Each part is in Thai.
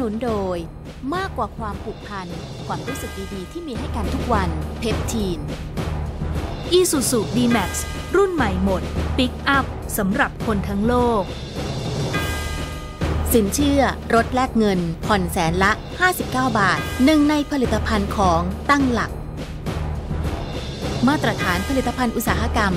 นุนโดย มากกว่าความผูกพัน ความรู้สึกดีๆ ที่มีให้กันทุกวันเพปทีน Isuzu D-Max รุ่นใหม่หมดปิกอัพสำหรับคนทั้งโลก สินเชื่อรถแลกเงิน ผ่อนแสนละ 59 บาท หนึ่งในผลิตภัณฑ์ของตั้งหลัก มาตรฐานผลิตภัณฑ์อุตสาหกรรม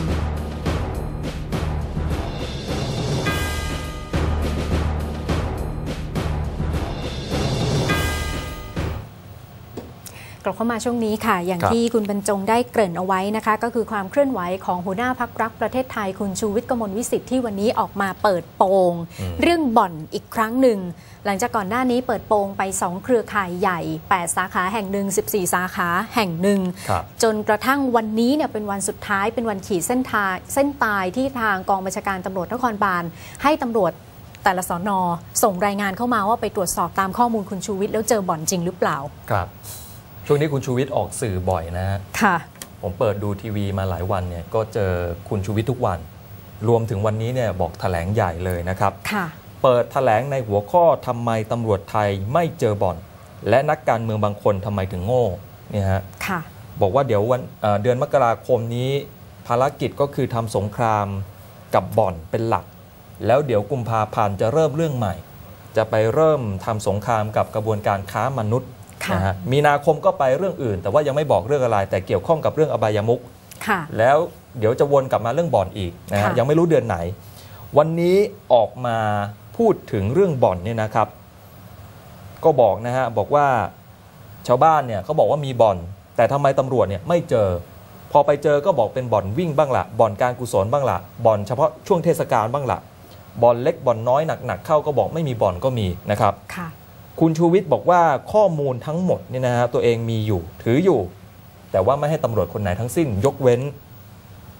กลับเข้ามาช่วงนี้ค่ะ อย่างครับที่คุณบรรจงได้เกริ่นเอาไว้นะคะ ก็คือความเคลื่อนไหวของหัวหน้าพักรักประเทศไทยคุณชูวิทย์กมลวิสิทธิ์ที่วันนี้ออกมาเปิดโปง เรื่องบ่อนอีกครั้งหนึ่ง หลังจากก่อนหน้านี้เปิดโปงไป 2 เครือข่ายใหญ่ 8 สาขาแห่งหนึ่ง14 สาขาแห่งหนึ่งครับจนกระทั่งวันนี้เนี่ยเป็นวันสุดท้ายเป็นวันขีดเส้นทางเส้นตายที่ทางกองบัญชาการตำรวจนครบาลให้ตำรวจแต่ละสอนอส่งรายงานเข้ามาว่าไปตรวจสอบตามข้อมูลคุณชูวิทย์แล้วเจอบ่อนจริงหรือเปล่าครับ ช่วงนี้คุณชูวิทย์ออกสื่อบ่อยนะฮะค่ะ ผมเปิดดูทีวีมาหลายวันเนี่ยก็เจอคุณชูวิทย์ทุกวัน รวมถึงวันนี้เนี่ยบอกแถลงใหญ่เลยนะครับค่ะ เปิดแถลงในหัวข้อทำไมตำรวจไทยไม่เจอบ่อน และนักการเมืองบางคนทำไมถึงโง่เนี่ยฮะค่ะ บอกว่าเดี๋ยววันเอ่อเดือนมกราคมนี้ ภารกิจก็คือทำสงครามกับบ่อนเป็นหลัก แล้วเดี๋ยวกุมภาพันธ์จะเริ่มเรื่องใหม่ จะไปเริ่มทำสงครามกับกระบวนการค้ามนุษย์ค่ะ นะฮะมีนาคมก็ไปเรื่องอื่น แต่ว่ายังไม่บอกเรื่องอะไร แต่เกี่ยวข้องกับเรื่องอบายมุขค่ะแล้วเดี๋ยวจะวนกลับมาเรื่องบ่อนอีกนะฮะค่ะยังไม่รู้เดือนไหน วันนี้ออกมาพูดถึงเรื่องบ่อนเนี่ยนะครับ ก็บอกนะฮะบอกว่าชาวบ้านเนี่ยเขาบอกว่ามีบ่อน แต่ทำไมตำรวจเนี่ยไม่เจอ พอไปเจอก็บอกเป็นบ่อนวิ่งบ้างละบ่อนการกุศลบ้างละบ่อนเฉพาะช่วงเทศกาลบ้างละบ่อนเล็กบ่อนน้อยหนักๆเข้าก็บอกไม่มีบ่อนก็มีนะครับ คุณชูวิทย์บอกว่าข้อมูลทั้งหมดเนี่ยนะฮะตัวเองมีอยู่ถืออยู่ แต่ว่าไม่ให้ตำรวจคนไหนทั้งสิ้น ยกเว้น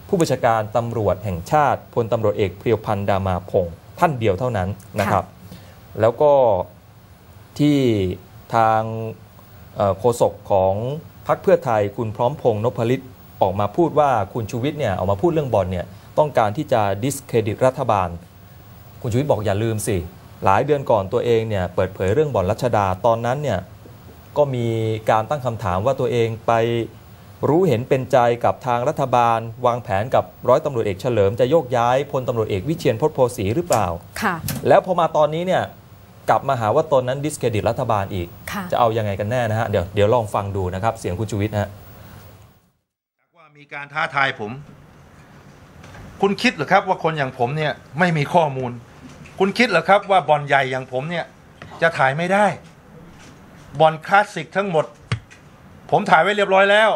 ผู้บัญชาการตำรวจแห่งชาติพลตำรวจเอกเพียวพันธ์ดามาพงศ์ท่านเดียวเท่านั้นนะครับ แล้วก็ที่ทางโฆษกของพรรคเพื่อไทยคุณพร้อมพงษ์นพลิตออกมาพูดว่าคุณชูวิทย์เนี่ยออกมาพูดเรื่องบอลเนี่ยต้องการที่จะดิสเครดิตรัฐบาล คุณชูวิทย์บอกอย่าลืมสิ หลายเดือนก่อนตัวเองเนี่ยเปิดเผยเรื่องบ่อนรัชดาตอนนั้นเนี่ยก็มีการตั้งคำถามว่าตัวเองไปรู้เห็นเป็นใจกับทางรัฐบาล วางแผนกับร้อยตำรวจเอกเฉลิมจะโยกย้ายพลตำรวจเอกวิเชียนพจน์โพสีหรือเปล่า ค่ะ แล้วพอมาตอนนี้เนี่ยกลับมาหาว่าตนนั้นดิสเครดิตรัฐบาลอีก ค่ะ จะเอายังไงกันแน่นะฮะเดี๋ยวเดี๋ยวลองฟังดูนะครับ เสียงคุณชูวิทย์นะฮะว่ามีการท้าทายผม คุณคิดเหรอครับว่าคนอย่างผมเนี่ยไม่มีข้อมูล คุณคิดเหรอครับว่าบอลใหญ่อย่างผมเนี่ย จะถ่ายไม่ได้ บอลคลาสสิกทั้งหมด ผมถ่ายไว้เรียบร้อยแล้ว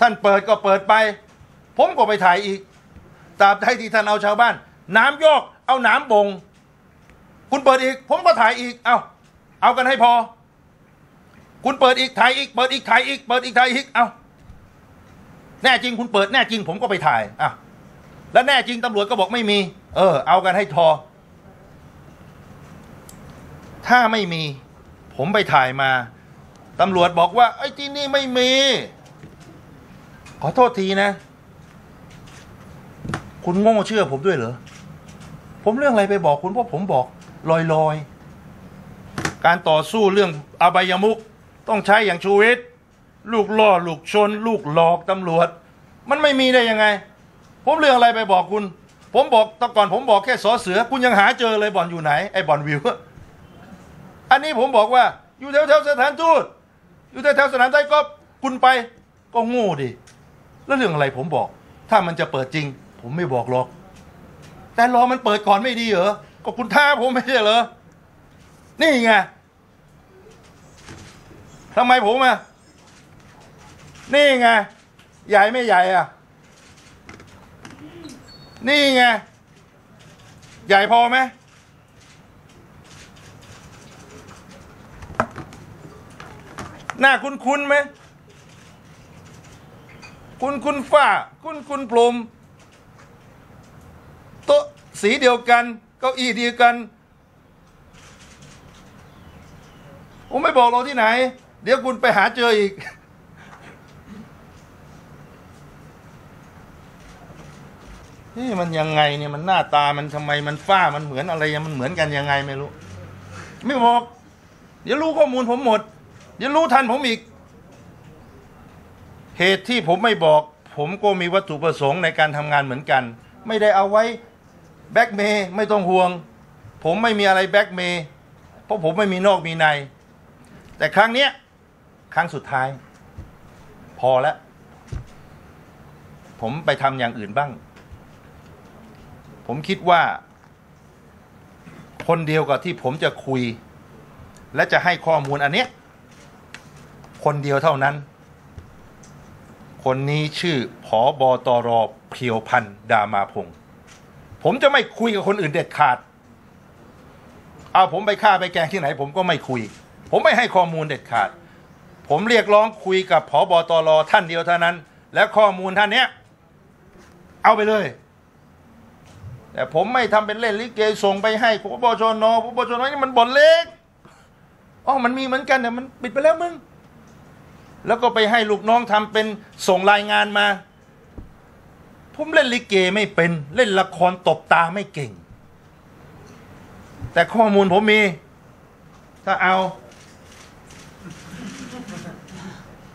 ท่านเปิดก็เปิดไป ผมก็ไปถ่ายอีกตราบใดที่ท่านเอาชาวบ้าน น้ำยอกเอาน้ำบง คุณเปิดอีก ผมก็ถ่ายอีก เอาเอากันให้พอ คุณเปิดอีกถ่ายอีก เปิดอีกถ่ายอีก เปิดอีกถ่ายอีก เอาแน่จริงคุณเปิดแน่จริง ผมก็ไปถ่ายอะแล้วแน่จริงตำรวจก็บอกไม่มี เออ เอากันให้ทอ ถ้าไม่มี ผมไปถ่ายมาตำรวจบอกว่า ไอ้ที่นี่ไม่มี ขอโทษทีนะ คุณโง่เชื่อผมด้วยเหรอ ผมเรื่องอะไรไปบอกคุณเพราะผมบอกลอยๆการต่อสู้เรื่องอบายมุกต้องใช้อย่างชูวิทย์ลูกล่อลูกชน ลูกหลอกตำรวจ มันไม่มีได้ยังไง ผมเรื่องอะไรไปบอกคุณ ผมบอกตอนก่อนผมบอกแค่สอเสือ คุณยังหาเจอเลยบ่อนอยู่ไหนไอ้บ่อนวิว อันนี้ผมบอกว่าอยู่แถวแถวสถานทูตอยู่แถวแถวสถานใต้ก็คุณไปก็โง่ดิแล้วเรื่องอะไรผมบอก ถ้ามันจะเปิดจริง ผมไม่บอกหรอก แต่รอมันเปิดก่อนไม่ดีเหรอก็คุณท้าผมไม่ใช่เหรอนี่ไงทำไมผมอะนี่ไงใหญ่ไม่ใหญ่อะ นี่ไง ใหญ่พอไหมหน้าคุ้นคุ้นไหม คุณคุณฝ้า คุณคุณพรมโต๊ะสีเดียวกัน เก้าอี้เดียวกันผมไม่บอกเราที่ไหน เดี๋ยวคุณไปหาเจออีก นี่มันยังไงเนี่ยมันหน้าตามันทำไมมันฝ้ามันเหมือนอะไรมันเหมือนกันยังไงไม่รู้ ไม่บอก เดี๋ยวรู้ข้อมูลผมหมด เดี๋ยวรู้ทันผมอีก เหตุที่ผมไม่บอก ผมก็มีวัตถุประสงค์ในการทำงานเหมือนกัน ไม่ได้เอาไว้แบ็กเมย์ไม่ต้องห่วง ผมไม่มีอะไรแบ็กเมย์เพราะผมไม่มีนอกมีใน แต่ครั้งเนี้ยครั้งสุดท้าย พอแล้วผมไปทำอย่างอื่นบ้าง ผมคิดว่า คนเดียวกับที่ผมจะคุย และจะให้ข้อมูลอันเนี้ย คนเดียวเท่านั้น คนนี้ชื่อผอบอตรเพียวพันดามาพงศ์ผมจะไม่คุยกับคนอื่นเด็ดขาด เอาผมไปฆ่าไปแกงที่ไหน ผมก็ไม่คุย ผมไม่ให้ข้อมูลเด็ดขาด ผมเรียกร้องคุยกับผอบอตรท่านเดียวเท่านั้น และข้อมูลท่านเนี้ย เอาไปเลย แต่ผมไม่ทำเป็นเล่นลิเกส่งไปให้พบชนพบชนนี่มันบ่อนเล็กอ๋อมันมีเหมือนกันแต่มันปิดไปแล้วมึง แล้วก็ไปให้ลูกน้องทำเป็นส่งรายงานมา ผมเล่นลิเกไม่เป็นเล่นละครตบตาไม่เก่ง แต่ข้อมูลผมมี ถ้าเอา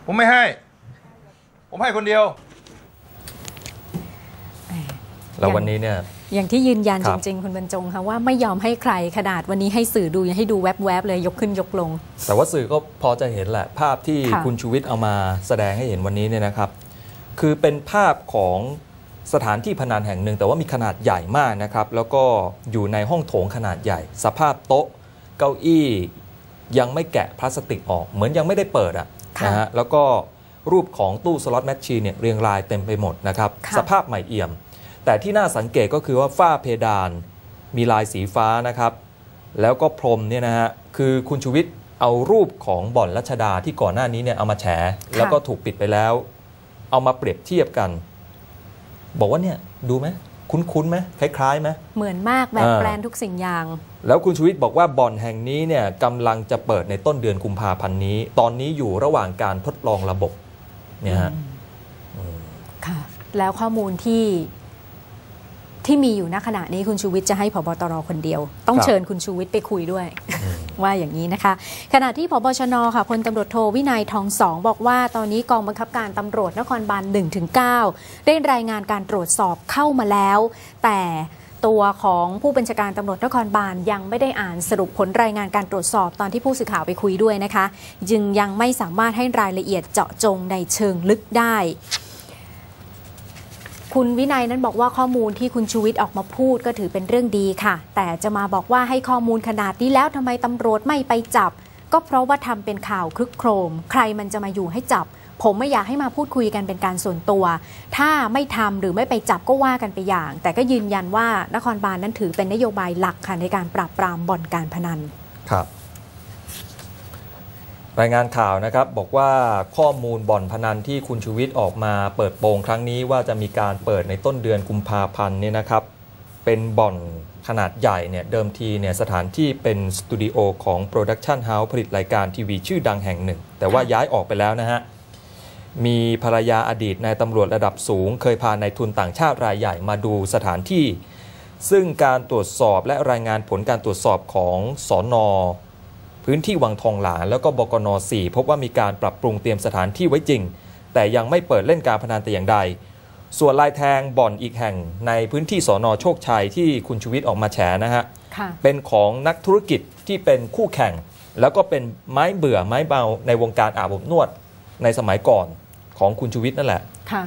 ผมไม่ให้ ผมให้คนเดียว แล้ววันนี้เนี่ย อย่างที่ยืนยันคจรับริง ๆ คุณบรรจงค่ะว่าไม่ยอมให้ใครขนาดวันนี้ให้สื่อดูยังให้ดูแวบๆเลยยกขึ้นยกลง แต่ว่าสื่อก็พอจะเห็นแหละ ภาพที่ค่ะคุณชูวิทย์เอามาแสดงให้เห็นวันนี้เนี่ยนะครับ คือเป็นภาพของสถานที่พนันแห่งหนึ่ง แต่ว่ามีขนาดใหญ่มากนะครับ แล้วก็อยู่ในห้องโถงขนาดใหญ่ สภาพโต๊ะเก้าอี้ยังไม่แกะพลาสติกออก เหมือนยังไม่ได้เปิดอะค่ะนะฮะแล้วก็รูปของตู้สล็อตแมชชีนเนี่ยเรียงรายเต็มไปหมดนะครับค่ะสภาพใหม่เอี่ยม แต่ที่น่าสังเกตก็คือว่าฝ้าเพดานมีลายสีฟ้านะครับ แล้วก็พรมเนี่ยนะฮะคือคุณชูวิทย์เอารูปของบ่อนรัชดาที่ก่อนหน้านี้เนี่ยเอามาแฉแล้วก็ถูกปิดไปแล้ว เอามาเปรียบเทียบกัน บอกว่าเนี่ยดูไหมคุ้นๆไหมคล้ายๆไหมเหมือนมากแบบอ่าแปลนทุกสิ่งอย่าง แล้วคุณชูวิทย์บอกว่าบ่อนแห่งนี้เนี่ยกำลังจะเปิดในต้นเดือนกุมภาพันธ์นี้ ตอนนี้อยู่ระหว่างการทดลองระบบเนี่ยฮะค่ะแล้วข้อมูลที่ ที่มีอยู่ณขณะนี้คุณชูวิทย์จะให้พบตรคนเดียว ต้องครับเชิญคุณชูวิทย์ไปคุยด้วย ว่าอย่างนี้นะคะ ขณะที่พบชนค่ะพลตำรวจโทวินัยทองสองบอกว่า ตอนนี้กองบังคับการตำรวจนครบาล1-9ได้รายงานการตรวจสอบเข้ามาแล้ว แต่ตัวของผู้บัญชาการตำรวจนครบาลยังไม่ได้อ่านสรุปผลรายงานการตรวจสอบตอนที่ผู้สื่อข่าวไปคุยด้วยนะคะ จึงยังไม่สามารถให้รายละเอียดเจาะจงในเชิงลึกได้ คุณวินัยนั้นบอกว่าข้อมูลที่คุณชูวิทย์ออกมาพูดก็ถือเป็นเรื่องดีค่ะ แต่จะมาบอกว่าให้ข้อมูลขนาดนี้แล้วทำไมตำรวจไม่ไปจับ ก็เพราะว่าทำเป็นข่าวคลึกโครม ใครมันจะมาอยู่ให้จับ ผมไม่อยากให้มาพูดคุยกันเป็นการส่วนตัว ถ้าไม่ทำหรือไม่ไปจับก็ว่ากันไปอย่าง แต่ก็ยืนยันว่านครบาลนั้นถือเป็นนโยบายหลักค่ะในการปราบปรามบ่อนการพนันครับ รายงานข่าวนะครับบอกว่าข้อมูลบ่อนพนันที่คุณชูวิทย์ออกมาเปิดโปงครั้งนี้ว่าจะมีการเปิดในต้นเดือนกุมภาพันธ์เนี่ยนะครับเป็นบ่อนขนาดใหญ่เนี่ยเดิมทีเนี่ยสถานที่เป็นสตูดิโอของโปรดักชันเฮาส์ผลิตรายการทีวีชื่อดังแห่งหนึ่ง แต่ว่าย้ายออกไปแล้วนะฮะ มีภรรยาอดีตนายตำรวจระดับสูง เคยพานายทุนต่างชาติรายใหญ่มาดูสถานที่ ซึ่งการตรวจสอบและรายงานผลการตรวจสอบของสอนอ พื้นที่วังทองหลางแล้วก็บกน 4 พบว่ามีการปรับปรุงเตรียมสถานที่ไว้จริง แต่ยังไม่เปิดเล่นการพนันแต่อย่างใด ส่วนลายแทงบ่อนอีกแห่งในพื้นที่สอนอโชคชัยที่คุณชูวิทย์ออกมาแฉนะฮะค่ะเป็นของนักธุรกิจที่เป็นคู่แข่ง แล้วก็เป็นไม้เบื่อไม้เบาในวงการอาบอบนวดในสมัยก่อนของคุณชูวิทย์นั่นแหละค่ะ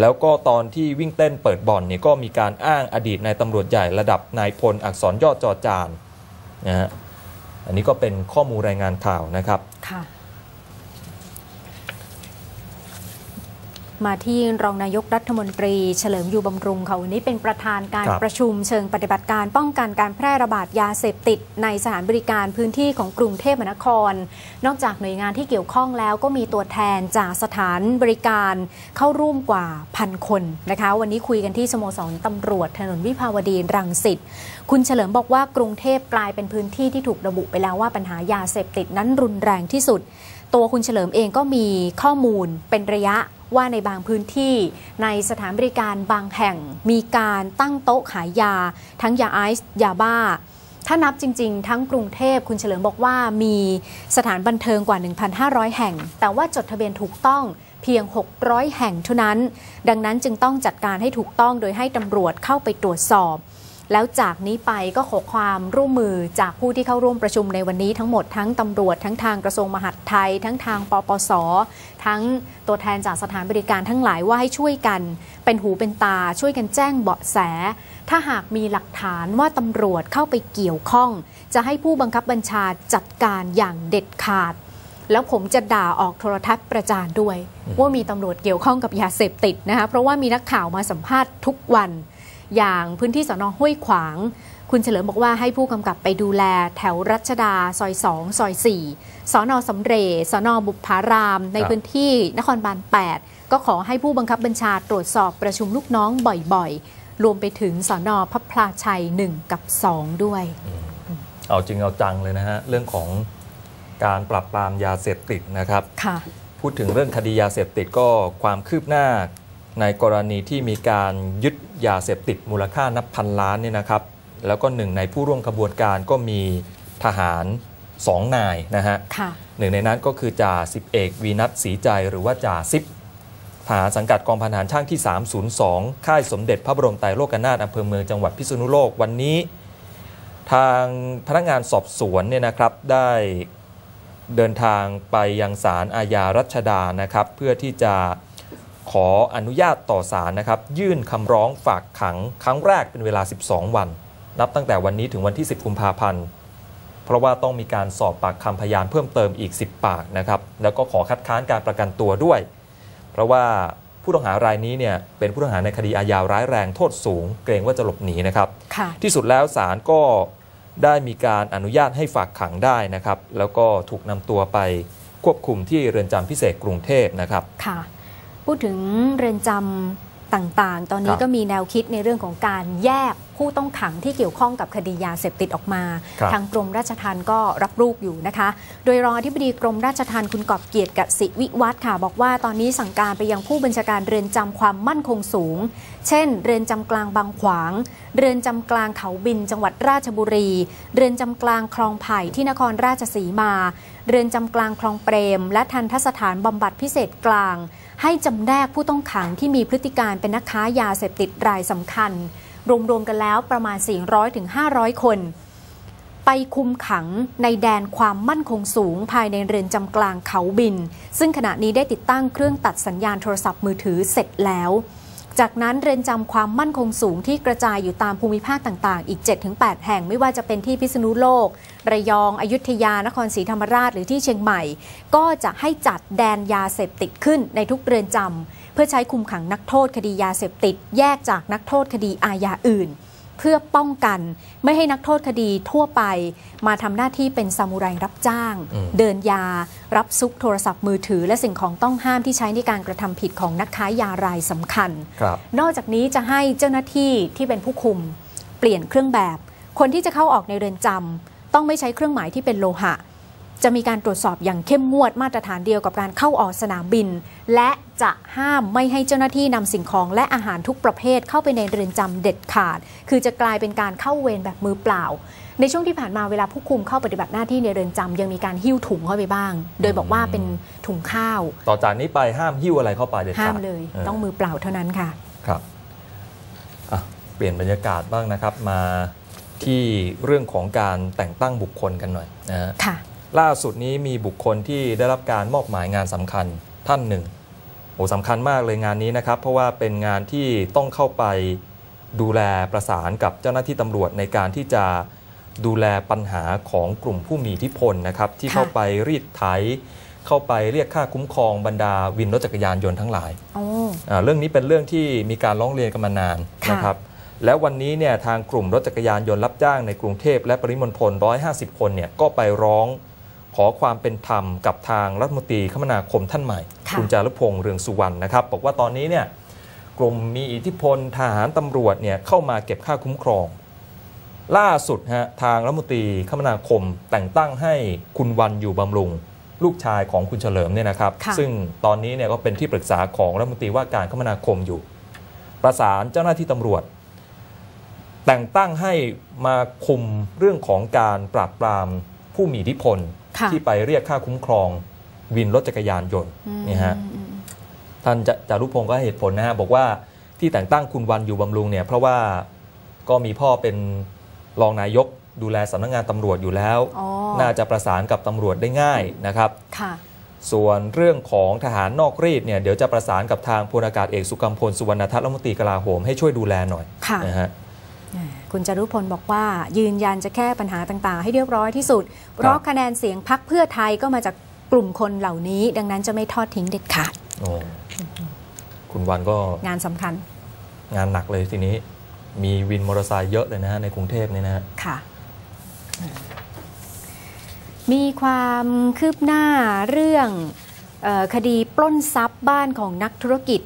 แล้วก็ตอนที่วิ่งเต้นเปิดบ่อนเนี่ยก็มีการอ้างอดีตนายตำรวจใหญ่ระดับนายพลอักษรยอดจอจานนะฮะ อันนี้ก็เป็นข้อมูลรายงานข่าวนะครับ ค่ะ มาที่รองนายกรัฐมนตรี เฉลิมอยู่บำรุงค่ะวันนี้เป็นประธานการครับประชุมเชิงปฏิบัติการป้องกันการแพร่ระบาดยาเสพติด ในสถานบริการพื้นที่ของกรุงเทพมหานคร นอกจากหน่วยงานที่เกี่ยวข้องแล้วก็มีตัวแทนจากสถานบริการเข้าร่วมกว่าพันคนนะคะ วันนี้คุยกันที่สโมสรตำรวจถนนวิภาวดีรังสิตคุณเฉลิมบอกว่ากรุงเทพกลายเป็นพื้นที่ที่ถูกระบุไปแล้วว่าปัญหายาเสพติดนั้นรุนแรงที่สุด ตัวคุณเฉลิมเองก็มีข้อมูลเป็นระยะว่าในบางพื้นที่ในสถานบริการบางแห่งมีการตั้งโต๊ะขายยา ทั้งยาไอซ์ยาบ้า ถ้านับจริง ๆ ทั้งกรุงเทพคุณเฉลิมบอกว่ามีสถานบันเทิงกว่า 1,500 แห่ง แต่ว่าจดทะเบียนถูกต้องเพียง 600 แห่งเท่านั้น ดังนั้นจึงต้องจัดการให้ถูกต้องโดยให้ตำรวจเข้าไปตรวจสอบ แล้วจากนี้ไปก็ขอความร่วมมือจากผู้ที่เข้าร่วมประชุมในวันนี้ทั้งหมดทั้งตำรวจทั้งทางกระทรวงมหาดไทย ทั้งทางปปส ทั้งตัวแทนจากสถานบริการทั้งหลายว่าให้ช่วยกัน เป็นหูเป็นตาช่วยกันแจ้งเบาะแส ถ้าหากมีหลักฐานว่าตำรวจเข้าไปเกี่ยวข้อง จะให้ผู้บังคับบัญชาจัดการอย่างเด็ดขาดแล้วผมจะด่าออกโทรทัศน์ประจานด้วย ว่ามีตำรวจเกี่ยวข้องกับยาเสพติดนะคะเพราะว่ามีนักข่าวมาสัมภาษณ์ทุกวัน อย่างพื้นที่สอนอห้วยขวาง คุณเฉลิมบอกว่าให้ผู้กำกับไปดูแลแถวรัชดาซอย2ซอย4สอนอสำเรจสอนอบุพาราม ในครับพื้นที่นครบาล8 ก็ขอให้ผู้บังคับบัญชาตรวจสอบประชุมลูกน้องบ่อยๆ รวมไปถึงสอนอพับพลาชัย 1 กับ 2 ด้วย เอาจริงเอาจังเลยนะฮะ เรื่องของการปราบปรามยาเสพติดนะครับค่ะพูดถึงเรื่องคดียาเสพติดก็ความคืบหน้า ในกรณีที่มีการยึดยาเสพติดมูลค่านับพันล้านเนี่ยนะครับ แล้วก็หนึ่งในผู้ร่วมขบวนการก็มีทหารสองนายนะฮะค่ะหนึ่งในนั้นก็คือจ่าสิบเอกวีนัทศรีใจหรือว่าจ่าซิปทหารสังกัดกองพันทหารช่างที่ 302 ค่ายสมเด็จพระบรมไตรโลกนาถอำเภอเมืองจังหวัดพิษณุโลกวันนี้ ทางพนักงานสอบสวนเนี่ยนะครับได้เดินทางไปยังศาลอาญารัชดานะครับ เพื่อที่จะ ขออนุญาตต่อศาลนะครับ ยื่นคำร้องฝากขังครั้งแรกเป็นเวลา 12 วัน นับตั้งแต่วันนี้ถึงวันที่ 10 กุมภาพันธ์เพราะว่าต้องมีการสอบปากคำพยานเพิ่มเติมอีก 10 ปากนะครับแล้วก็ขอคัดค้านการประกันตัวด้วย เพราะว่าผู้ต้องหารายนี้เนี่ยเป็นผู้ต้องหาในคดีอาญาร้ายแรงโทษสูง เกรงว่าจะหลบหนีนะครับค่ะที่สุดแล้วศาลก็ได้มีการอนุญาตให้ฝากขังได้นะครับ แล้วก็ถูกนำตัวไปควบคุมที่เรือนจำพิเศษกรุงเทพนะครับค่ะ พูดถึงเรือนจำต่างๆ ตอนนี้ครับก็มีแนวคิดในเรื่องของการแยกผู้ต้องขังที่เกี่ยวข้องกับคดียาเสพติดออกมาครับทางกรมราชทัณฑ์ก็รับรูปอยู่นะคะ โดยรองอธิบดีกรมราชทัณฑ์คุณกอบเกียรติกสิวิวัฒน์ค่ะ บอกว่าตอนนี้สั่งการไปยังผู้บัญชาการเรือนจำความมั่นคงสูง เช่น เรือนจำกลางบางขวาง เรือนจำกลางเขาบิน จังหวัดราชบุรี เรือนจำกลางคลองไผ่ที่นครราชสีมา เรือนจำกลางคลองเปรม และทันทสถานบำบัดพิเศษกลาง ให้จำแนกผู้ต้องขังที่มีพฤติการเป็นนักค้ายาเสพติดรายสำคัญ รวมๆกันแล้วประมาณ 400-500 คน ไปคุมขังในแดนความมั่นคงสูงภายในเรือนจำกลางเขาบิน ซึ่งขณะนี้ได้ติดตั้งเครื่องตัดสัญญาณโทรศัพท์มือถือเสร็จแล้ว จากนั้นเรือนจำความมั่นคงสูงที่กระจายอยู่ตามภูมิภาคต่างๆ อีก 7-8 แห่งไม่ว่าจะเป็นที่พิษณุโลก ระยอง อยุธยา นครศรีธรรมราชหรือที่เชียงใหม่ ก็จะให้จัดแดนยาเสพติดขึ้นในทุกเรือนจำเพื่อใช้คุมขังนักโทษคดียาเสพติด แยกจากนักโทษคดีอาญาอื่น เพื่อป้องกัน ไม่ให้นักโทษคดีทั่วไป มาทำหน้าที่เป็นซามูไรรับจ้างอืมเดินยา รับซุกโทรศัพท์มือถือ และสิ่งของต้องห้ามที่ใช้ในการกระทำผิดของนักค้ายารายสำคัญครับนอกจากนี้จะให้เจ้าหน้าที่ที่เป็นผู้คุม เปลี่ยนเครื่องแบบ คนที่จะเข้าออกในเรือนจำต้องไม่ใช้เครื่องหมายที่เป็นโลหะ จะมีการตรวจสอบอย่างเข้มงวดมาตรฐานเดียวกับการเข้าออกสนามบิน และจะห้ามไม่ให้เจ้าหน้าที่นำสิ่งของและอาหารทุกประเภทเข้าไปในเรือนจำเด็ดขาด คือจะกลายเป็นการเข้าเวรแบบมือเปล่า ในช่วงที่ผ่านมาเวลาผู้คุมเข้าปฏิบัติหน้าที่ในเรือนจำยังมีการหิ้วถุงเข้าไปบ้าง โดยบอกว่าเป็นถุงข้าว ต่อจากนี้ไปห้ามหิ้วอะไรเข้าไปเด็ดขาดห้ามเลยอต้องมือเปล่าเท่านั้นค่ะครับอะเปลี่ยนบรรยากาศบ้างนะครับมาที่เรื่องของการแต่งตั้งบุคคลกันหน่อยนะฮะค่ะ ล่าสุดนี้มีบุคคลที่ได้รับการมอบหมายงานสำคัญท่านหนึ่งโอ้สำคัญมากเลยงานนี้นะครับ เพราะว่าเป็นงานที่ต้องเข้าไปดูแลประสานกับเจ้าหน้าที่ตำรวจในการที่จะดูแลปัญหาของกลุ่มผู้มีอิทธิพลนะครับที่ค่ะเข้าไปรีดไถ เข้าไปเรียกค่าคุ้มครองบรรดาวินรถจักรยานยนต์ทั้งหลายโอ้อ่าเรื่องนี้เป็นเรื่องที่มีการร้องเรียนกันมานานค่ะนะครับแล้ววันนี้เนี่ยทางกลุ่มรถจักรยานยนต์รับจ้างในกรุงเทพและปริมณฑล150 คนเนี่ยก็ไปร้อง ขอความเป็นธรรมกับทางรัฐมนตรีคมนาคมท่านใหม่ค่ะณจารุพงษ์เรืองสุวรรณนะครับ บอกว่าตอนนี้เนี่ยกลุ่มมีอิทธิพลทหารตำรวจเนี่ยเข้ามาเก็บค่าคุ้มครอง ล่าสุดฮะทางรัฐมนตรีคมนาคมแต่งตั้งให้คุณวันอยู่บำรุง ลูกชายของคุณเฉลิมเนี่ยนะครับค่ะซึ่งตอนนี้เนี่ยก็เป็นที่ปรึกษาของรัฐมนตรีว่าการคมนาคมอยู่ ประสานเจ้าหน้าที่ตำรวจ แต่งตั้งให้มาคุมเรื่องของการปราบปรามผู้มีอิทธิพลค่ะ ที่ไปเรียกค่าคุ้มครองวินรถจักรยานยนต์อืมนี่ฮะท่านจะจารุพงศ์ก็ให้เหตุผลนะฮะบอกว่าที่แต่งตั้งคุณวันอยู่บำรุงเนี่ยเพราะว่าก็มีพ่อเป็นรองนายกดูแลสำนักงานตำรวจอยู่แล้วอ๋อน่าจะประสานกับตำรวจได้ง่ายนะครับค่ะส่วนเรื่องของทหารนอกรีดเนี่ยเดี๋ยวจะประสานกับทางพลอากาศเอกสุกัมพลสุวรรณทัศน์รัฐมนตรีกลาโหมให้ช่วยดูแลหน่อยค่ะนะฮะ คุณจารุพลบอกว่า ยืนยันจะแก้ปัญหาต่างๆ ให้เรียบร้อยที่สุด เพราะคะแนนเสียงพักเพื่อไทยก็มาจากกลุ่มคนเหล่านี้ ดังนั้นจะไม่ทอดทิ้งเด็ดขาดโอ้คุณวันก็งานสำคัญ งานหนักเลยทีนี้ มีวินมอเตอร์ไซค์เยอะเลยนะฮะในกรุงเทพเนี่ยนะฮะค่ะ มีความคืบหน้าเรื่องเออคดีปล้นทรัพย์บ้านของนักธุรกิจ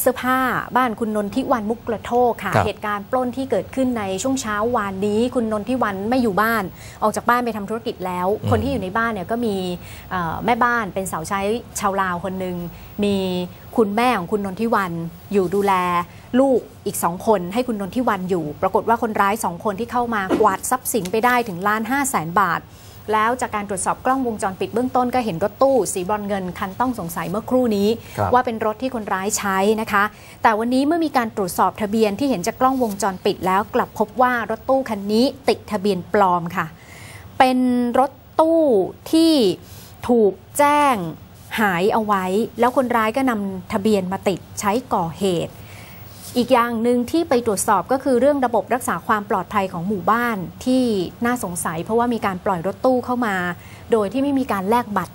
เสื้อผ้าบ้านคุณนนทิวันมุกกระโทกค่ะครับเหตุการณ์ปล้นที่เกิดขึ้นในช่วงเช้าวานนี้ คุณนนทิวันไม่อยู่บ้าน ออกจากบ้านไปทำธุรกิจแล้ว คนที่อยู่ในบ้านเนี่ยก็มีเอ่อแม่บ้านเป็นสาวใช้ชาวลาวคนหนึ่งมีคุณแม่ของคุณนนทิวันอยู่ดูแลลูกอีกสองคนให้คุณนนทิวันอยู่ ปรากฏว่าคนร้ายสองคนที่เข้ามากวาดทรัพย์สินไปได้ถึงล้านห้าแสนบาท แล้วจากการตรวจสอบกล้องวงจรปิดเบื้องต้นก็เห็นรถตู้ สีบรอนเงินคันต้องสงสัยเมื่อครู่นี้ครับว่าเป็นรถที่คนร้ายใช้นะคะ แต่วันนี้เมื่อมีการตรวจสอบทะเบียนที่เห็นจากกล้องวงจรปิด แล้วกลับพบว่ารถตู้คันนี้ติดทะเบียนปลอมค่ะ เป็นรถตู้ที่ถูกแจ้งหายเอาไว้ แล้วคนร้ายก็นำทะเบียนมาติดใช้ก่อเหตุ อีกอย่างหนึ่งที่ไปตรวจสอบก็คือเรื่องระบบรักษาความปลอดภัยของหมู่บ้านที่น่าสงสัย เพราะว่ามีการปล่อยรถตู้เข้ามา โดยที่ไม่มีการแลกบัตร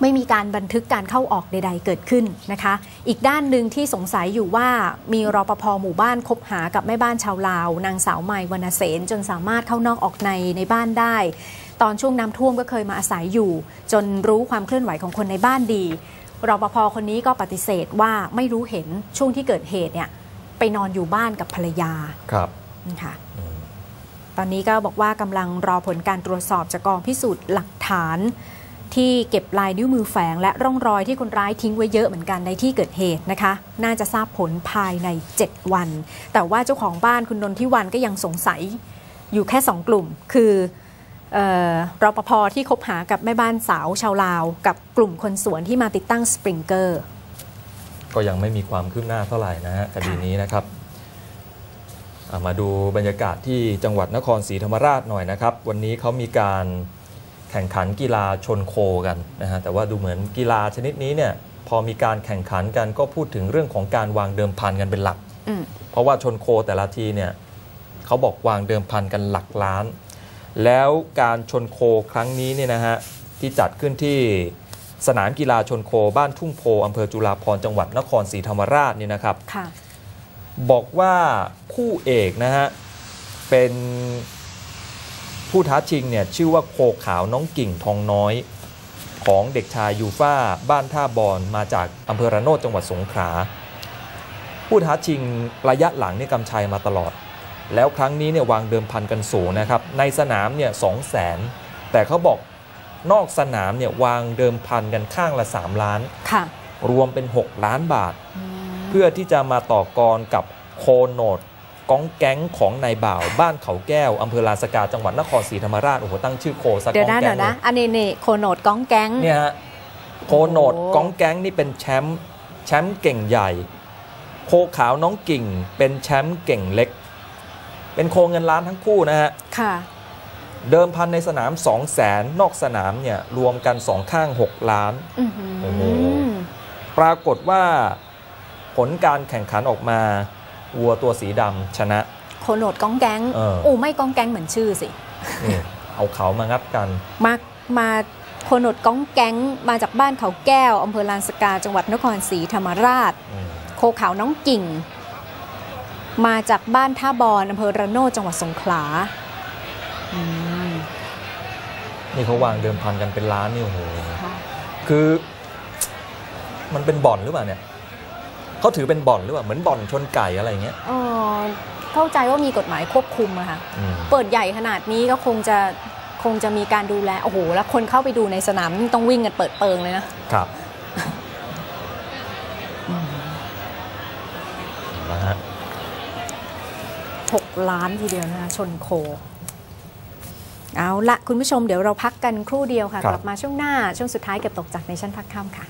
ไม่มีการบันทึกการเข้าออกใด ๆ เกิดขึ้นนะคะ อีกด้านหนึ่งที่สงสัยอยู่ว่ามีรปภหมู่บ้านคบหากับแม่บ้านชาวลาว นางสาวไมวรรณเสนจนสามารถเข้านอกออกในในบ้านได้ ตอนช่วงน้ำท่วมก็เคยมาอาศัยอยู่ จนรู้ความเคลื่อนไหวของคนในบ้านดี รปภคนนี้ก็ปฏิเสธว่าไม่รู้เห็นช่วงที่เกิดเหตุเนี่ยไปนอนอยู่บ้านกับภรรยาครับนะคะตอนนี้ก็บอกว่ากำลังรอผลการตรวจสอบจากกองพิสูจน์หลักฐาน ที่เก็บลายนิ้วมือแฝง และร่องรอยที่คนร้ายทิ้งไว้เยอะเหมือนกันในที่เกิดเหตุนะคะ น่าจะทราบผลภายใน 7 วัน แต่ว่าเจ้าของบ้านคุณนนทิวันก็ยังสงสัยอยู่แค่ 2 กลุ่ม คือเอ่อ รปภที่คบหากับแม่บ้านสาวชาวลาว กับกลุ่มคนสวนที่มาติดตั้งสปริงเกอร์ ก็ยังไม่มีความคืบหน้าเท่าไหร่นะฮะคดีนี้นะครับอะมาดูบรรยากาศที่จังหวัดนครศรีธรรมราชหน่อยนะครับ วันนี้เขามีการแข่งขันกีฬาชนโคกันนะฮะแต่ว่าดูเหมือนกีฬาชนิดนี้เนี่ยพอมีการแข่งขันกันก็พูดถึงเรื่องของการวางเดิมพันกันเป็นหลักอืมเพราะว่าชนโคแต่ละทีเนี่ยเขาบอกวางเดิมพันกันหลักล้าน แล้วการชนโคครั้งนี้เนี่ยนะฮะที่จัดขึ้นที่สนามกีฬาชนโคบ้านทุ่งโพอำเภอจุฬาภรณ์จังหวัดนครศรีธรรมราชเนี่ยนะครับค่ะบอกว่าคู่เอกนะฮะเป็นผู้ท้าชิงเนี่ยชื่อว่าโคขาวน้องกิ่งทองน้อยของเด็กชายยูฟ่าบ้านท่าบอนมาจากอำเภอระโนดจังหวัดสงขลาผู้ท้าชิงระยะหลังเนี่ยกำชัยมาตลอด แล้วครั้งนี้เนี่ยวางเดิมพันกันสูงนะครับ ในสนามเนี่ยสองแสนแต่เขาบอกนอกสนามเนี่ยวางเดิมพันกันข้างละ 3 ล้านค่ะรวมเป็น 6 ล้านบาท เพื่อที่จะมาต่อกรกับโคโนดก้องแก๊งของนายบ่าว บ้านเขาแก้วอำเภอลานสกาจังหวัดนครศรีธรรมราชโอ้โหตั้งชื่อโคสกเดี๋ยก้วองนะแก๊เดี๋ยงวเลนะยอันนี้นี่โคโนดก้องแก๊งเนี่ยฮะโคโนดโอ้โหก้องแก๊งนี่เป็นแชมป์แชมป์เก่งใหญ่ โคขาวน้องกิ่งเป็นแชมป์เก่งเล็ก เป็นโคเงินล้านทั้งคู่นะฮะค่ะเดิมพันในสนาม 2 0 0แสนนอกสนามเนี่ยรวมกันสองข้าง 6 ล้านอื้อหือโอ้โหปรากฏว่าผลการแข่งขันออกมา วัวตัวสีดำชนะ โคโนดก้องแก๊งเออโอ้ไม่ก้องแก๊งเหมือนชื่อสินี่เอาเขามางับกัน มามาโคโนดก้องแก๊งมาจากบ้านเขาแก้วอำเภอลานสกาจังหวัดนครศรีธรรมราชอืมโคขาวน้องกิ่ง มาจากบ้านท่าบอนอำเภอระโนดจังหวัดสงขลาอืมนี่เขาวางเดิมพันกันเป็นล้านนี่โอ้โหค่ะคือ มันเป็นบ่อนหรือเปล่าเนี่ยเขาถือเป็นบ่อนหรือเปล่าเหมือนบ่อนชนไก่อะไรอย่างเงี้ยเอ่อเข้าใจว่ามีกฎหมายควบคุมอะค่ะอืมเปิดใหญ่ขนาดนี้ก็คงจะคงจะมีการดูแลโอ้โหแล้วคนเข้าไปดูในสนามนี่ต้องวิ่งกันเปิดเปิงเลยนะครับ นะฮะหกล้านทีเดียวนะคะชนโค เอาละคุณผู้ชมเดี๋ยวเราพักกันครู่เดียวค่ะครับกลับมาช่วงหน้าช่วงสุดท้ายเก็บตกจากในชั้นพักค่ำค่ะ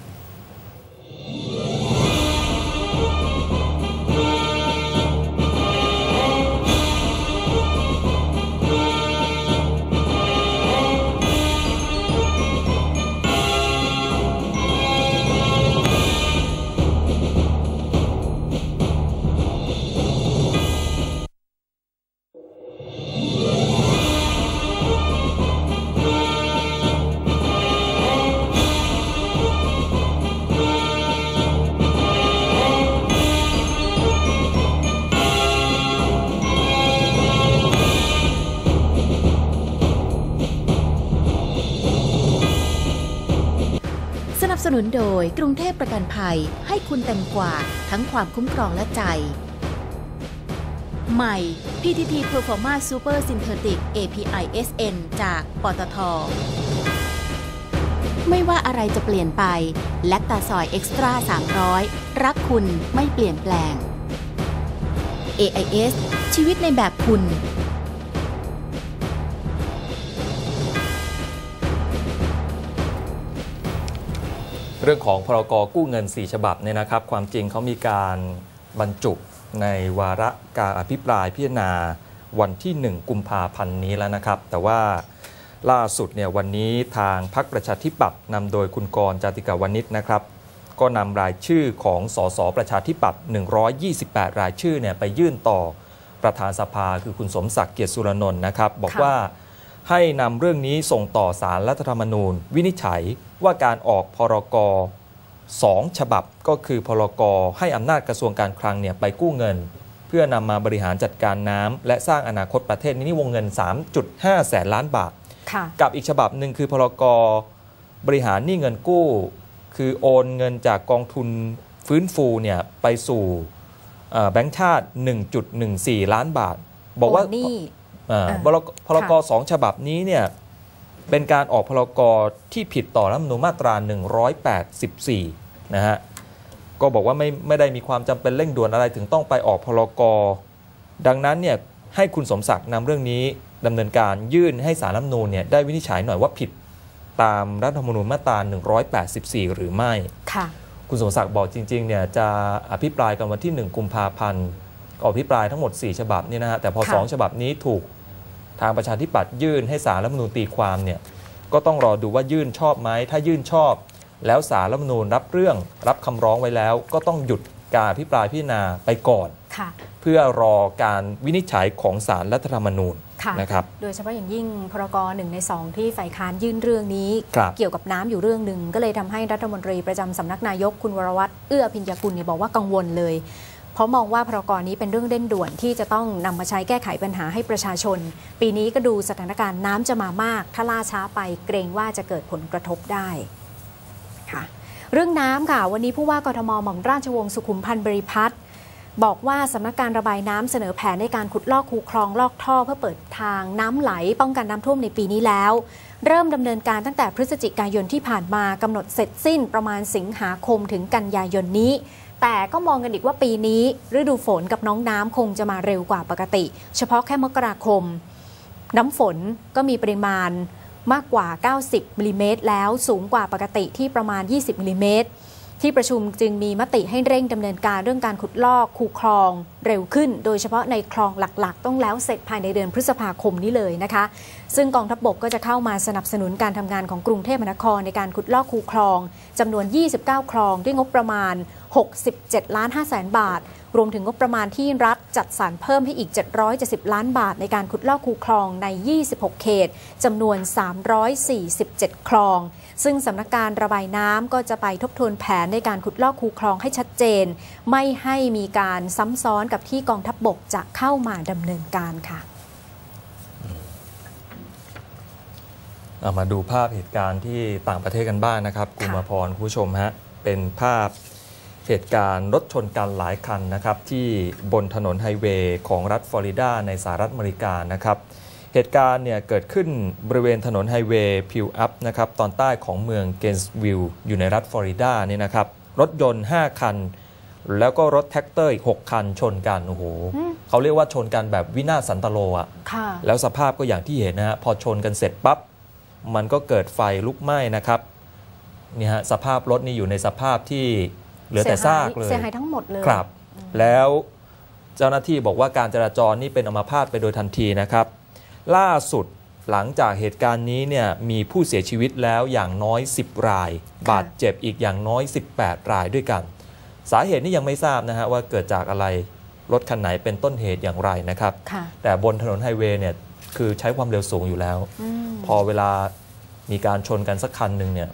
สนับสนุนโดยกรุงเทพประกันภัยให้คุณเต็มกว่าทั้งความคุ้มครองและใจ ใหม่ PTT Performa Super Synthetic API SN จากปตท ไม่ว่าอะไรจะเปลี่ยนไปแลคตาซอยเอ็กซ์ตร้า300 รักคุณไม่เปลี่ยนแปลง AIS ชีวิตในแบบคุณ เรื่องของพรกกู้เงิน 4 ฉบับเนี่ยนะครับ ความจริงเขามีการบรรจุในวาระการอภิปรายพิจารณาวันที่ 1 กุมภาพันธ์นี้แล้วนะครับ แต่ว่าล่าสุดเนี่ยวันนี้ทางพรรคประชาธิปัตย์นำโดยคุณกรณ์จติกาวนิชนะครับ ก็นำรายชื่อของสสประชาธิปัตย์128 รายชื่อเนี่ยไปยื่นต่อประธานสภาคือคุณสมศักดิ์เกียรติสุรนนท์นะครับ บอกว่า ให้นำเรื่องนี้ส่งต่อสารรัฐธรรมนูญ วินิจฉัยว่าการออกพรกสองฉบับก็คือพรกให้อำนาจกระทรวงการคลังเนี่ยไปกู้เงิน เพื่อนำมาบริหารจัดการน้ำและสร้างอนาคตประเทศนี้นี่วงเงิน 3.5 แสนล้านบาทค่ะกับอีกฉบับหนึ่งคือพรกบริหารหนี้เงินกู้ คือโอนเงินจากกองทุนฟื้นฟูเนี่ยไปสู่เอ่อแบงก์ชาติ 1.14 ล้านบาท บอกว่า โอนหนี้อ่าอ่าพรกพรกค่ะสองฉบับนี้เนี่ยเป็นการออกพรกที่ผิดต่อรัฐธรรมนูญมาตรา 184 นะฮะก็บอกว่าไม่ไม่ได้มีความจำเป็นเร่งด่วนอะไรถึงต้องไปออกพรกดังนั้นเนี่ยให้คุณสมศักดิ์นำเรื่องนี้ดำเนินการยื่นให้สารรัฐธรรมนูญเนี่ยได้วินิจฉัยหน่อยว่าผิดตามรัฐธรรมนูญมาตรา 184 หรือไม่ ค่ะ คุณสมศักดิ์บอกจริงๆเนี่ยจะอภิปรายกันวันที่ 1 กุมภาพันธ์ อภิปรายทั้งหมด 4 ฉบับนี่นะฮะแต่พอค่ะ2ฉบับนี้ถูกทางประชาธิปัตย์ยื่นให้สารรัฐธรรมนูญตีความเนี่ยก็ต้องรอดูว่ายื่นชอบไหมถ้ายื่นชอบ แล้วสารรัฐธรรมนูญรับเรื่องรับคำร้องไว้แล้ว ก็ต้องหยุดการอภิปรายพิจารณาไปก่อนค่ะเพื่อรอการวินิจฉัยของสารรัฐธรรมนูญค่ะนะครับโดยเฉพาะอย่างยิ่งพรกหนึ่งในสองที่ฝ่ายค้านยื่นเรื่องนี้ครับเกี่ยวกับน้ำอยู่เรื่องหนึ่งก็เลยทำให้รัฐมนตรีประจำสำนักนายกคุณวรวัตรเอื้อพิญญากุลเนี่ยบอกว่ากังวลเลย เพราะมองว่าพรกนี้เป็นเรื่องเร่งด่วนที่จะต้องนำมาใช้แก้ไขปัญหาให้ประชาชน ปีนี้ก็ดูสถานการณ์น้ำจะมามาก ถ้าล่าช้าไปเกรงว่าจะเกิดผลกระทบได้ค่ะเรื่องน้ำค่ะ วันนี้ผู้ว่ากทมหม่อมราชวงศ์สุขุมพันธ์บริพัตรบอกว่าสำนักการระบายน้ำเสนอแผนในการขุดลอกคูคลองลอกท่อเพื่อเปิดทางน้ำไหล ป้องกันน้ำท่วมในปีนี้แล้ว เริ่มดำเนินการตั้งแต่พฤศจิกายนที่ผ่านมากำหนดเสร็จสิ้นประมาณสิงหาคมถึงกันยายนนี้ แต่ก็มองกันอีกว่าปีนี้ฤดูฝนกับน้องน้ำคงจะมาเร็วกว่าปกติ เฉพาะแค่มกราคม น้ำฝนก็มีปริมาณมากกว่า 90มิลลิเมตรแล้วสูงกว่าปกติที่ประมาณ 20มิลลิเมตร ที่ประชุมจึงมีมติให้เร่งดำเนินการเรื่องการขุดลอกคูคลองเร็วขึ้น โดยเฉพาะในคลองหลักๆ ต้องแล้วเสร็จภายในเดือนพฤษภาคมนี้เลยนะคะ ซึ่งกองทัพบบกก็จะเข้ามาสนับสนุนการทำงานของกรุงเทพมหานครในการขุดลอกคูคลองจำนวน 29 คลองด้วยงบประมาณ 67 ล้าน5แสนบาท รวมถึงงบประมาณที่รัฐจัดสรรเพิ่มให้อีก 770 ล้านบาท ในการขุดลอกคูคลองใน 26 เขตจำนวน 347 คลอง ซึ่งสำนักการระบายน้ำก็จะไปทบทวนแผนในการขุดลอกคูคลองให้ชัดเจน ไม่ให้มีการซ้ำซ้อนกับที่กองทัพบบกจะเข้ามาดำเนินการค่ะเอามาดูภาพเหตุการณ์ที่ต่างประเทศกันบ้างนะครับกุมภพรคุณผู้ชมฮะ เป็นภาพ เหตุการณ์รถชนกันหลายคันนะครับที่บนถนนไฮเวย์ของรัฐฟลอริดาในสหรัฐอเมริกานะครับเหตุการณ์เนี่ยเกิดขึ้นบริเวณถนนไฮเวย์พิวอัพนะครับตอนใต้ของเมืองเกนส์วิลล์อยู่ในรัฐฟลอริดาเนี่ยนะครับรถยนต์ 5 คัน แล้วก็รถแท็กเตอร์อีก 6 คันชนกันโอ้โหอืมเขาเรียกว่าชนกันแบบวินาศสันตโลอะค่ะแล้วสภาพก็อย่างที่เห็นนะฮะพอชนกันเสร็จปั๊บมันก็เกิดไฟลุกไหม้นะครับนี่ฮะสภาพรถนี่อยู่ในสภาพที่ เหลือแต่ซากเลยเสียหายทั้งหมดเลยครับ แล้วเจ้าหน้าที่บอกว่าการจราจรนี่เป็นอัมาพาตไปโดยทันทีนะครับ ล่าสุดหลังจากเหตุการณ์นี้เนี่ยมีผู้เสียชีวิตแล้วอย่างน้อย 10 ราย บาดเจ็บอีกอย่างน้อย 18 รายด้วยกัน สาเหตุนี่ยังไม่ทราบนะฮะว่าเกิดจากอะไรรถคันไหนเป็นต้นเหตุอย่างไรนะครับค่ะแต่บนถนนไฮเวย์เนี่ยคือใช้ความเร็วสูงอยู่แล้วอืมพอเวลามีการชนกันสักคันหนึ่งเนี่ย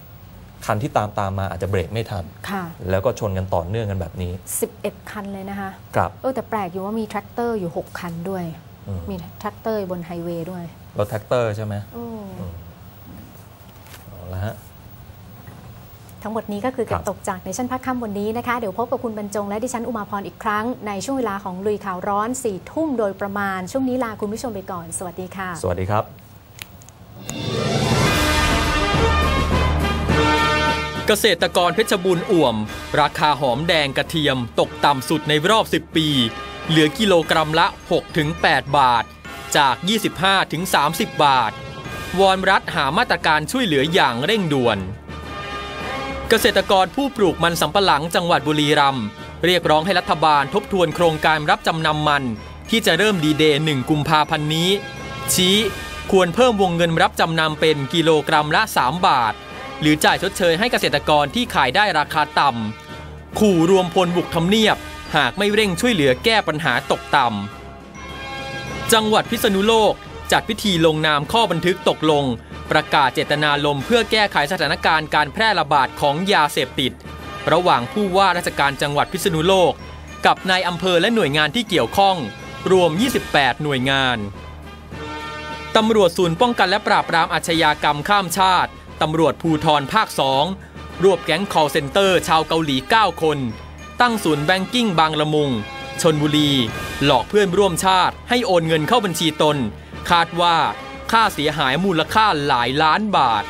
คันที่ตามตามมาอาจจะเบรกไม่ทัน ค่ะ แล้วก็ชนกันต่อเนื่องกันแบบนี้ 11 คันเลยนะคะครับเออแต่แปลกอยู่ว่ามีแทรกเตอร์อยู่ 6 คันด้วย อืมมีแทรกเตอร์บนไฮเวย์ด้วยรถแท็กเตอร์ใช่ไหมโอ้เอาละฮะ ทั้งหมดนี้ก็คือเก็ครับบตกจากในชั้นพักค่ำวันนี้นะคะ เดี๋ยวพบกับคุณบรรจงและดิฉันอุมาพรอีกครั้ง ในช่วงเวลาของลุยข่าวร้อน4ี่ทุ่มโดยประมาณ ช่วงนี้ลาคุณผู้ชมไปก่อน สวัสดีค่ะ สวัสดีครับ เกษตรกรเพชรบูรณ์อ่วม ราคาหอมแดงกระเทียมตกต่ำสุดในรอบ 10 ปี เหลือกิโลกรัมละ 6-8 บาท จาก 25-30 บาท วอนรัฐหามาตรการช่วยเหลืออย่างเร่งด่วน เกษตรกรผู้ปลูกมันสำปะหลังจังหวัดบุรีรัมย์เรียกร้องให้รัฐบาลทบทวนโครงการรับจำนำมัน ที่จะเริ่มดีเดย์1กุมภาพันธ์นี้ ชี้ควรเพิ่มวงเงินรับจำนำเป็นกิโลกรัมละ 3 บาท หรือจ่ายชดเชยให้เกษตรกรที่ขายได้ราคาต่ำขู่รวมพลบุกทำเนียบ หากไม่เร่งช่วยเหลือแก้ปัญหาตกต่ำจังหวัดพิษณุโลกจัดพิธีลงนามข้อบันทึกตกลง ประกาศเจตนาลมเพื่อแก้ไขสถานการณ์การแพร่ระบาดของยาเสพติด ระหว่างผู้ว่าราชการจังหวัดพิษณุโลก กับนายอำเภอและหน่วยงานที่เกี่ยวข้อง รวม 28 หน่วยงานตำรวจศูนย์ป้องกันและปราบปรามอาชญากรรมข้ามชาติ ตำรวจภูทรภาค 2 รวบแก๊งคอลเซ็นเตอร์ชาวเกาหลี 9 คน ตั้งศูนย์แบงกิ้งบางละมุง ชนบุรี หลอกเพื่อนร่วมชาติ ให้โอนเงินเข้าบัญชีตน คาดว่าค่าเสียหายมูลค่าหลายล้านบาท